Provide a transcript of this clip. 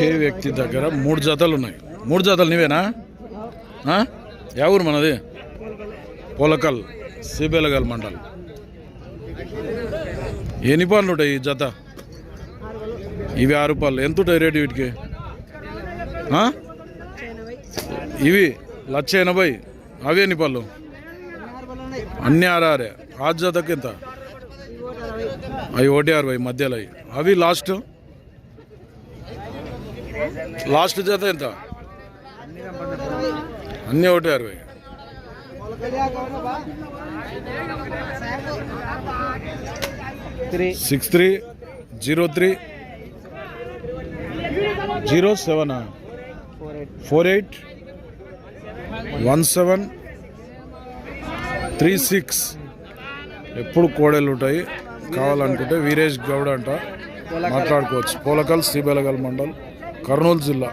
కే వ్యక్తి దగ్గర మూడు జతలు ఉన్నాయి. మూడు జతలు నీవేనా? ఆ? ఊరు మనది? పొలకల్ సిబెలగల్ మండల్. ఎన్ని పాలు ఉంటాయి ఈ జత? ఇవి ఆరు పాలు ఎంత ఉంటాయి రేటు వీటికి? ఇవి లక్ష ఎనభై. అవి ఎన్ని పళ్ళు? అన్ని ఆరారే ఆ జతకి ఎంత? అవి ఒకటి అరవై. మధ్యలో అవి అవి లాస్ట్? లాస్ట్ జత ఎంత? అన్నీ ఒకటి అరవై. Six three zero three zero seven four eight four eight one seven three six ఎప్పుడు కోడలు ఉంటాయి? కావాలనుకుంటే వీరేష్ గౌడ్ అంట. మాట్లాడుకోవచ్చు. పోలకల్ శ్రీబెలగల్ మండల్. కర్నూలు జిల్లా.